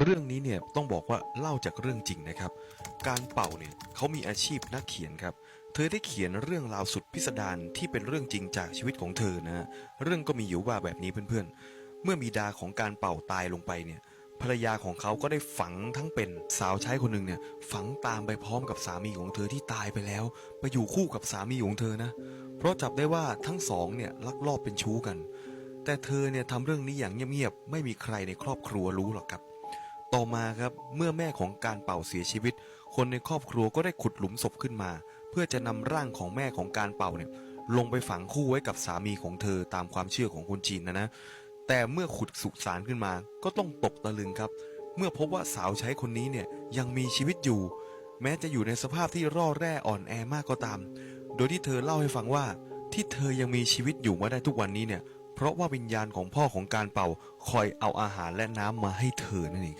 เรื่องนี้เนี่ยต้องบอกว่าเล่าจากเรื่องจริงนะครับ การเป่าเนี่ยเขามีอาชีพนักเขียนครับ เธอได้เขียนเรื่องราวสุดพิสดารที่เป็นเรื่องจริงจากชีวิตของเธอนะฮะเรื่องก็มีอยู่ว่าแบบนี้เพื่อนๆ เมื่อบิดาของการเป่าตายลงไปเนี่ยภรรยาของเขาก็ได้ฝังทั้งเป็นสาวใช้คนหนึ่งเนี่ยฝังตามไปพร้อมกับสามีของเธอที่ตายไปแล้วไปอยู่คู่กับสามีของเธอนะ เพราะจับได้ว่าทั้งสองเนี่ยลักลอบเป็นชู้กัน แต่เธอเนี่ยทำเรื่องนี้อย่างเงียบๆไม่มีใครในครอบครัวรู้หรอกครับ ต่อมาครับเมื่อแม่ของการเป่าเสียชีวิต คนในครอบครัวก็ได้ขุดหลุมศพขึ้นมา เพื่อจะนำร่างของแม่ของการเป่าเนี่ยลงไปฝังคู่ไว้กับสามีของเธอตามความเชื่อของคนจีนนะนะแต่เมื่อขุดสุสานขึ้นมา ก็ต้องตกตะลึงครับ เมื่อพบว่าสาวใช้คนนี้เนี่ยยังมีชีวิตอยู่ แม้จะอยู่ในสภาพที่ร่อแร่อ่อนแอมากก็ตาม โดยที่เธอเล่าให้ฟังว่า ที่เธอยังมีชีวิตอยู่มาได้ทุกวันนี้เนี่ยเพราะว่าวิญญาณของพ่อของการเป่าคอยเอาอาหารและน้ำมาให้เธอนั่นเองครับ